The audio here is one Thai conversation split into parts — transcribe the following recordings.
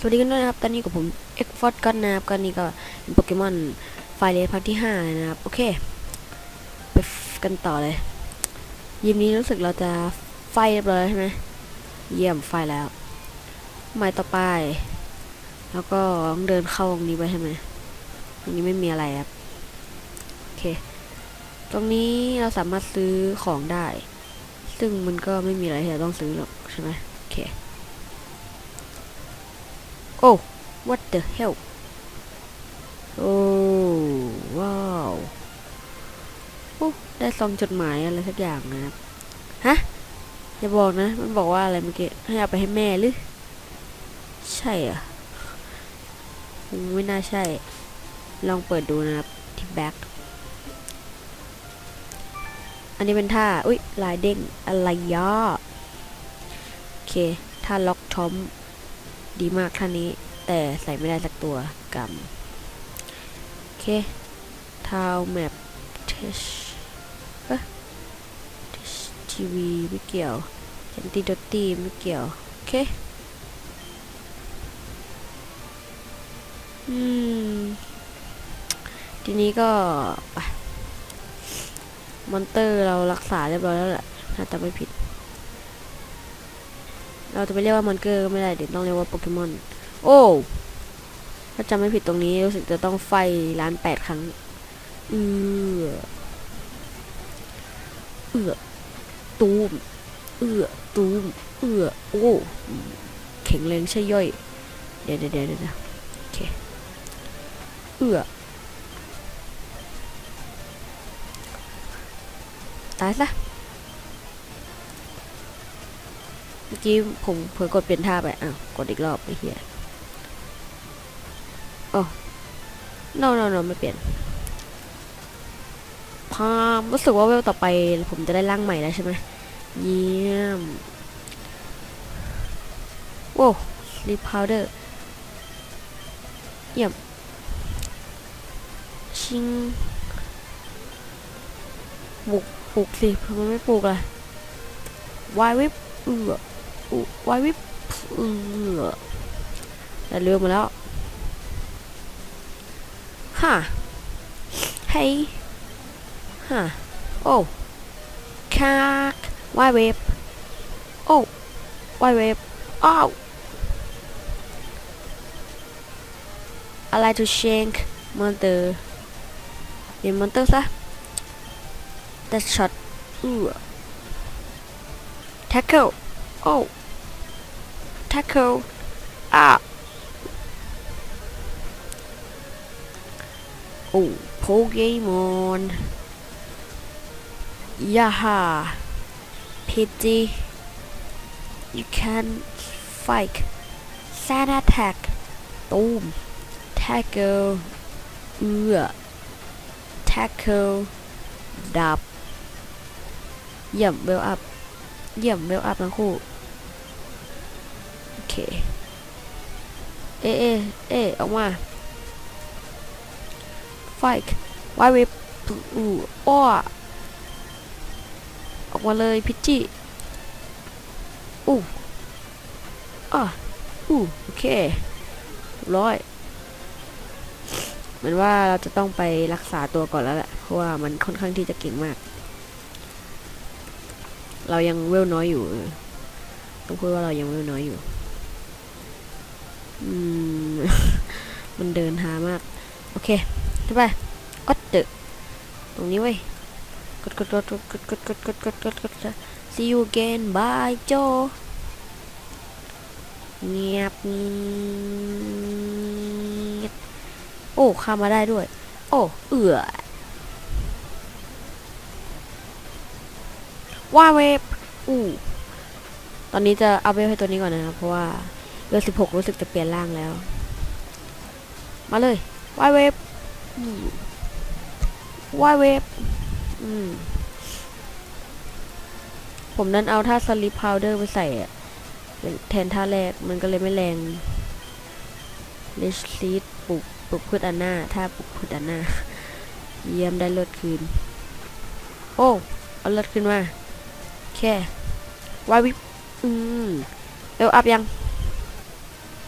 สวัสดีกันด้วยนะครับ ตอนนี้กับผมเอ็กฟอร์ดกันนะครับกันนี้ก็เป็นโปเกมอนไฟเลสภาคที่5เลยนะครับ โอเค ไปกันต่อเลย ยิมนี้รู้สึกเราจะไฟเรียบร้อยใช่ไหม เยี่ยมไฟแล้ว ไม้ต่อไป แล้วก็ต้องเดินเข้าตรงนี้ไปใช่ไหมตรงนี้ไม่มีอะไรครับ โอเค ตรงนี้เราสามารถซื้อของได้ ซึ่งมันก็ไม่มีอะไรที่เราต้องซื้อหรอกใช่ไหมโอเค โอ้ what the hell โอ้ว้าวโอ้ได้ซองจดหมายอะไรสักอย่างนะครับฮะอย่าบอกนะ มันบอกว่าอะไรเมื่อกี้ให้เอาไปให้แม่หรือ ใช่อะไม่น่าใช่ ลองเปิดดูนะครับ ที่แบ็คอันนี้เป็นท่า อุ้ยลายเด้งอะไรย่อโอเค ท่าล็อกทอม ดีมากท่านนี้ แต่ใส่ไม่ได้สักตัวกรรมโอเคทาวแมปเทชเอ๊ะทีวีไม่เกี่ยวเจนตี้ดอตตี้ไม่เกี่ยว โอเค อืม ทีนี้ก็มอนเตอร์เรารักษาเรียบร้อยแล้วแหละถ้าจำไม่ผิด เราจะไปเรียกว่ามอนเกอร์ก็ไม่ได้เดี๋ยวต้องเรียกว่าโปเกมอน โอ้ ถ้าจำไม่ผิดตรงนี้รู้สึกจะต้องไฟล้านแปดครั้ง เอือเอือตูม เอือตูม เอือโอ้แข็งแรงใช่ย่อย เดี๋ยวเดี๋ยวเดี๋ยวเดี๋ยวโอเค เอือตายซะ เมื่อกี้ผมเผลอกดเปลี่ยนท่าไปอ้าวกดอีกรอบไปเฮียโอ้ no no no ไม่เปลี่ยนพามรู้สึกว่าเวลต่อไป ผมจะได้ร่างใหม่แล้วใช่ไหมเยี่ยมโอ้รีพาวเดอร์เยี่ยมชิงปลูกปลูกสิทำไมไม่ปลูกล่ะวายวิปเอือ วายวิปเอือแต่เรือมาแล้วฮะเฮ้ยฮะโอ้คักวายเว็บโอ้วายเว็บอ้าวอะไรทูเชงมอนเตอร์เรียนมอนเตอร์ซะแต่ช็อตอือ tackle oh tackle อะโอ้โปเกมอนย่าฮ่าพิจิ you can fight sand attack ตูม tackle เอือ tackle ดับเยี่ยมเบลอัพ เยี่ยมเวลอัพทั้งคู่โอ เคเอเอเอะออกมาไฟค์ไวเวปอูอ้อออกมาเลยพิจิอู้อะอู้โอเคร้อยเหมือนว่าเราจะต้องไปรักษาตัวก่อนแล้วแหละเพราะว่ามันค่อนข้างที่จะเก่งมาก เรายังเวลน้อยอยู่ต้องพูดว่าเรายังเวลน้อยอยู่ อืม มันเดินหามาก โอเคใช่ปะก็เดอะตรงนี้เว้ย กดกดกดกดกดกดกดกดกดกดกด see you again bye โจเงียบเงียบโอ้ข้ามมาได้ด้วย โอ้เอือว่าเวฟอู้ตอนนี้จะเอาเวฟให้ตัวนี้ก่อนนะครับ เพราะว่า เวลสิบหกรู้สึกจะเปลี่ยนร่างแล้ว มาเลยว่ายเวฟว่ายเวฟผมนั้นเอาท่าสลิปพาวเดอร์ไปใส่แทนท่าแรกมันก็เลยไม่แรงเลชซีดปลุกปลุกพืชอันหน้าท่าปลุกพืชอันหน้า เยี่ยมได้ลดคืน โอ้เอาลดขึ้นมา แค่วายวิปอืมเอวอัพยัง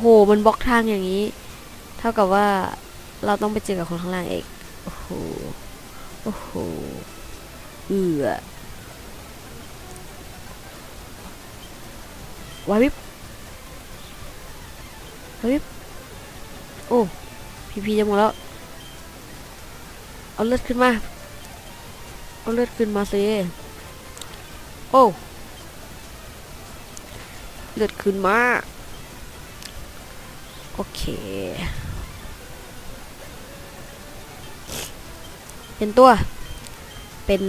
โหมันบล็อกทางอย่างนี้ เท่ากับว่าเราต้องไปเจอกับคนข้างล่างเองโอ้โหโอ้โหเอือวายวิบวาวิบโอ้พีพีจะหมดแล้ว เอาเลือดขึ้นมา เอาเลือดขึ้นมาสิโอ้ เลือดขึ้นมา โอเค เป็นตัว เป็น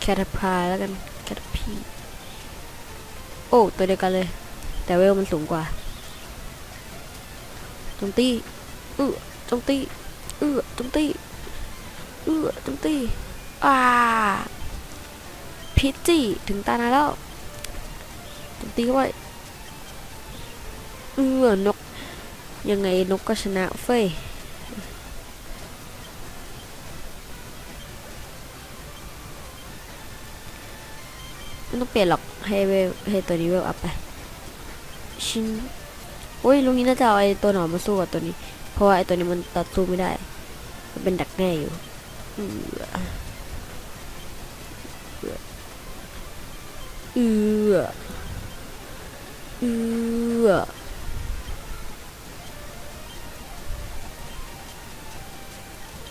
แคทพายแล้วกันแคทพีโอ้ ตัวเดียวกันเลย แต่เวลมันสูงกว่าจมตีเออจมตีเออจมตีเออจมตีอ่าพิจิถึงตานาแล้วจมตีเข้าไปเออนก ยังไงนกก็ชนะเฟ้ยไม่ต้องเปลี่ยนหรอกให้เวลให้ตัวนี้เวลอัพไปชินโอ้ยลุงนี้น่าจะเอาไอ้ตัวหนอนมาสู้กับตัวนี้ เพราะว่าไอ้ตัวนี้มันตัดสู้ไม่ได้ มันเป็นดักแน่อยู่อือเอือเอือ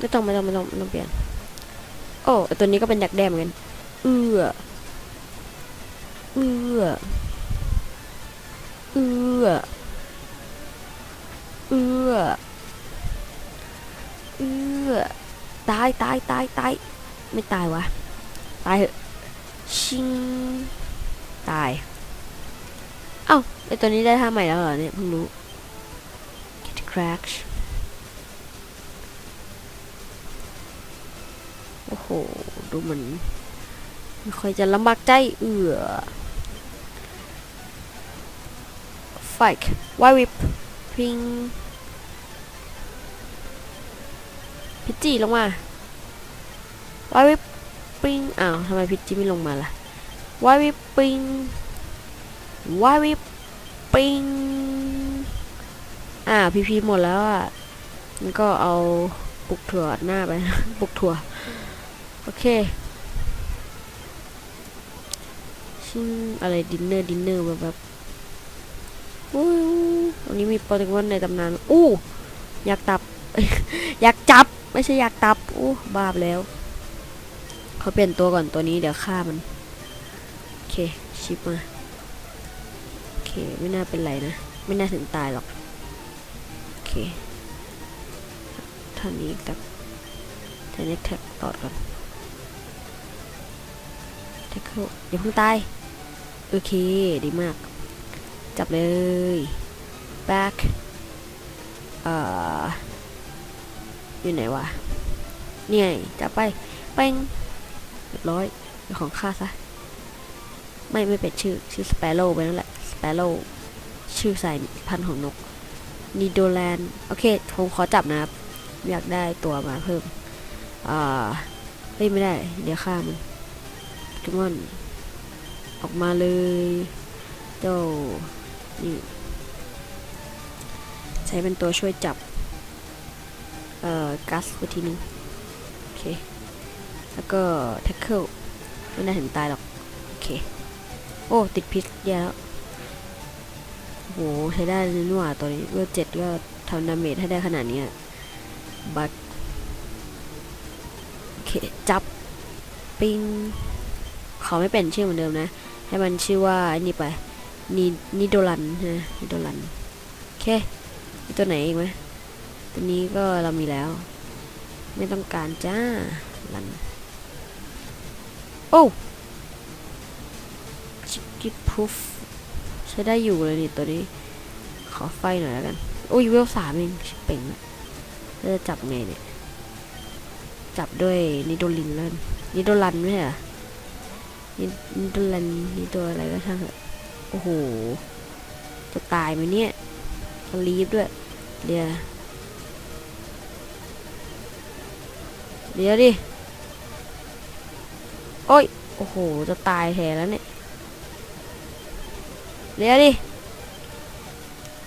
ไม่ต้องไม่ต้องไม่ต้องไม่ต้องเปลี่ยน โอ้ตัวนี้ก็เป็นดักแด้เหมือนกันเอือเอือเอือเอือเอือตายตายตายตายไม่ตายวะตายเหอะชิงตาย เอ้าไอตัวนี้ได้ท่าใหม่แล้วเหรอเนี่ยเพิ่งรู้ Kit Crash โอ้โห ดูเหมือนไม่ค่อยจะลำบากใจเอือ Fike White Whip พิงพิจิลงมา White Whip ปิงอ้าวทำไมพิจิไม่ลงมาล่ะ White Whip ปิง White Whip ปิงอ่าพีพีหมดแล้วอะมันก็เอาปุกถั่วหน้าไป ปุกถั่ว โอเค ชิงอะไรดินเนอร์ดินเนอร์แบบแบบอู้ตรงนี้มีโปเกมอนในตำนาน อู้ อยากตับ อยากจับ ไม่ใช่อยากตับ อู้บาปแล้ว เขาเปลี่ยนตัวก่อนตัวนี้เดี๋ยวฆ่ามัน โอเค ชิปมา โอเค ไม่น่าเป็นไรนะ ไม่น่าถึงตายหรอก โอเคท่านี้กับเทนเน็กแท็กตอดก่อน แท็กเกิลอย่าเพิ่งตาย โอเค ดีมาก จับเลย back เอ่อ อยู่ไหนวะเนี่ยจับไป เป้งเรียบร้อยเป็นของข้าซะ ไม่ไม่เป็นชื่อ ชื่อสเปโร่ไปนั่นแหละสเปโร่ชื่อสายพันธุ์ของนกนีโดแลนด์โอเคผมขอจับนะครับ อยากได้ตัวมาเพิ่ม อ่า เฮ้ย ไม่ได้ เดี๋ยวฆ่ามัน เกมอนออกมาเลยเจ้านี่ใช้เป็นตัวช่วยจับ เอ่อกัสไปทีนึงโอเค แล้วก็แท็กเกิลไม่น่าถึงตายหรอก โอเค โอ้ ติดพิษแย่แล้วโหใช้ได้เลยนี่หว่าตัวนี้เวลเจ็ดก็ทำดาเมจให้ได้ขนาดนี้บัตโอเค จับ ปิง เขาไม่เป็นชื่อเหมือนเดิมนะ ให้มันชื่อว่าอันนี้ไปนีนิโดลันนะนิโดลันโอเคมีตัวไหนอีกไหมตัวนี้ก็เรามีแล้ว ไม่ต้องการจ้าลันโอ้ชิคกี้พูฟใช้ได้อยู่เลยนี่ตัวนี้ ขอไฟหน่อยแล้วกัน โอ้ยเวลสามเองชิเป่งจะจับไงเนี่ย จับด้วยนิโดลินแล้วกันนิโดลันไหม่ใช่ เหรอนินิโดลันนิโดอะไรก็ช่างเถอะโอ้โห จะตายไหมเนี่ยสลีฟด้วย เดี๋ยว เดี๋ยวดิ โอ้ย โอ้โห จะตายแทนแล้วเนี่ย เดี๋ยวดิ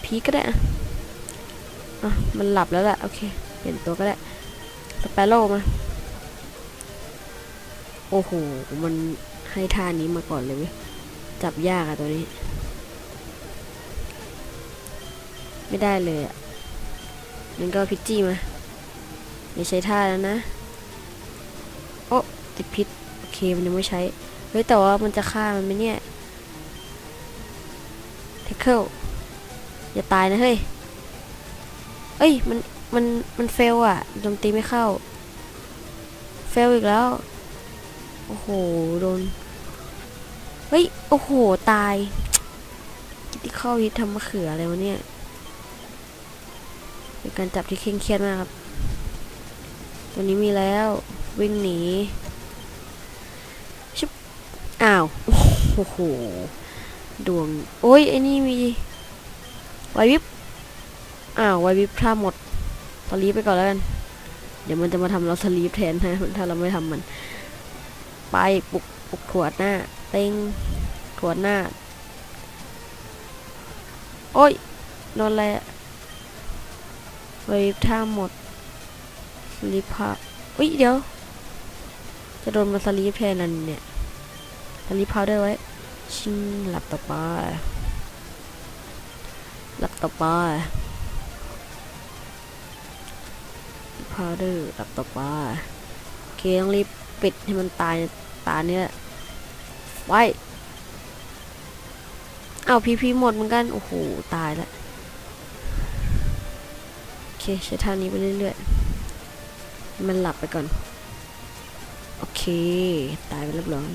พีก็ได้อะอะ มันหลับแล้วแหละโอเค เปลี่ยนตัวก็ได้สเปโร่มา โอ้โห มัน ให้ท่านี้มาก่อนเลยเว้ยจับยากอะตัวนี้ ไม่ได้เลยอะงั้นก็พิจี้มาไม่ใช้ท่าแล้วนะ โอ้ติดพิษโอเคมันยังไม่ใช้ เฮ้ย แต่ว่ามันจะฆ่ามันไหมเนี่ยเทคเกิลอย่าตายนะเฮ้ย เอ้ย มัน มัน มันเฟลอะโจมตีไม่เข้า เฟลอีกแล้ว โอ้โห โดน ฮ้ย โอ้โห ตายกิติเข้าฮิตทำมะเขืออะไรวะเนี่ยเป็นการจับที่เคร่งเครียดมากครับ ตัวนี้มีแล้ว วิ่งหนีชุบอ้าว โอ้โห ดวง โอ้ยไอ้นี่มีไววิบอ้าวไววิบท่าดหมดสลีปไปก่อนแล้วกัน เดี๋ยวมันจะมาทำเราสลีปแทนนะถ้าเราไม่ทำมัน ไป ปุกปุกขวดหน้า เต็งขวหน้า โอ้ยโดนอะไรอะไววิบท่าหมดสลีปพาอุ้ยเดี๋ยว จะโดนมาสลีปแทนนั่นเนี่ยสลีปพาวเดอร์ไว้ ชิงหลับต่อไปหลับต่อไปพาวเดอร์หลับต่อไปโอเคต้องรีบปิดให้มันตายตาเนี่ย ไว้ เอาพีพีหมดเหมือนกัน โอ้โห ตายแล้วโอเค ใช้ท่านี้ไปเรื่อยๆ มันหลับไปก่อน โอเค ตายไปเรียบร้อย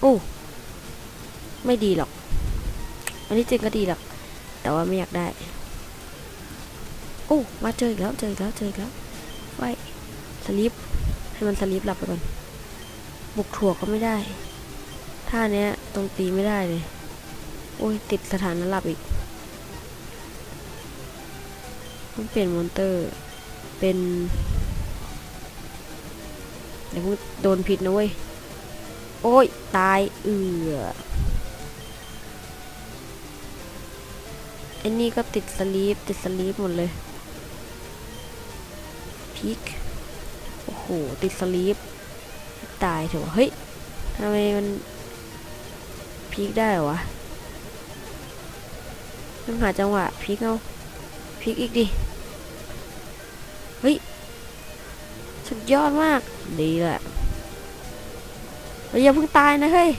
โอ้ไม่ดีหรอก อันนี้จริงก็ดีหรอก แต่ว่าไม่อยากได้ โอ้ มาเจออีกแล้ว เจออีกแล้ว เจออีกแล้ว ไว้สลิปให้มันสลิปหลับไปก่อนบุกถั่วก็ไม่ได้ท่าเนี้ยตรงตีไม่ได้เลย โอ้ย ติดสถานะหลับอีกต้องเปลี่ยนมอนเตอร์ เป็นเดี๋ยวพวกโดนผิดนะเว้ย โอ้ย ตายเอือไอ้นี่ก็ติดสลีปติดสลีปหมดเลย พีคโอ้โห ติดสลีป ตายเถอะวะเฮ้ยทำไมมันพีคได้วะต้องหาจังหวะพีคเอาพีคอีกดิ เฮ้ย สุดยอดมาก ดีแหละอย่าเพิ่งตายนะเฮ้ย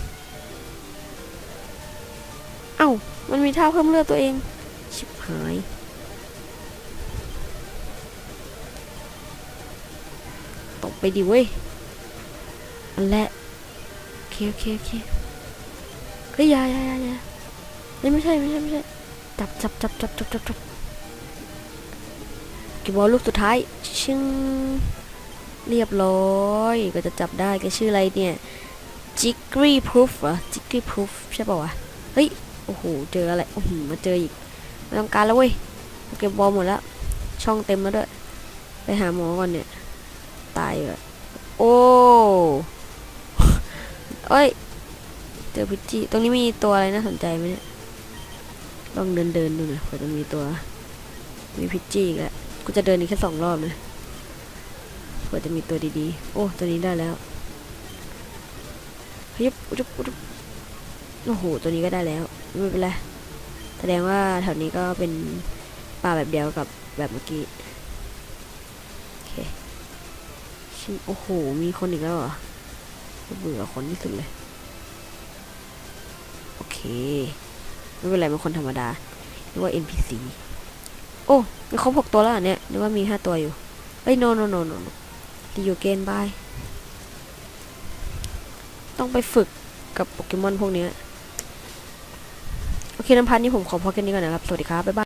เอ้า มันมีท่าเพิ่มเลือดตัวเอง ชิบหาย ตกไปดิเว้ยและโอเคโอเคโอเคเฮ้ยยายายายาเฮ้ยไม่ใช่ไม่ใช่ไม่ใช่จับจับจับจับจับจับจับกีบอลลูกสุดท้ายชึ้งเรียบร้อยก็จะจับได้แกชื่ออะไรเนี่ย Jiggery Proof เหรอ Jiggery Proof ใช่ป่าวะเฮ้ยโอ้โหเจออะไรโอ้โหมาเจออีกไม่ต้องการแล้วเว้ยเก็บบอลหมดแล้วช่องเต็มแล้วด้วยไปหาหมอก่อนเนี่ย ตายเลยโอ้เอ้ยเจอพิจิตรงนี้มีตัวอะไรน่าสนใจไหมเนี่ยลองเดินเดินดูหน่อยเผื่อจะมีตัว มีพิจิอีกแล้วกูจะเดินอีกแค่สองรอบนะเผื่อจะมีตัวดีๆ โอ้ ตัวนี้ได้แล้วเฮ้ยจุ๊บจุ๊บโอ้โห ตัวนี้ก็ได้แล้ว ไม่เป็นไร แสดงว่าแถวนี้ก็เป็นป่าแบบเดียวกับแบบเมื่อกี้ โอเค ชิโอ้โห มีคนอีกแล้วเหรอเบื่อคนที่สุดเลย โอเค ไม่เป็นไรเป็นคนธรรมดาหรือว่า NPC โอ้มีครบหกตัวแล้วเนี่ยนึกว่ามีห้าตัวอยู่เอ้ย no no no no no ดีอยู่เกณฑ์บายต้องไปฝึกกับโปเกมอนพวกนี้โอเคน้ำพันนี่ผมขอพอแค่นี้ก่อนนะครับ สวัสดีครับ บ๊ายบาย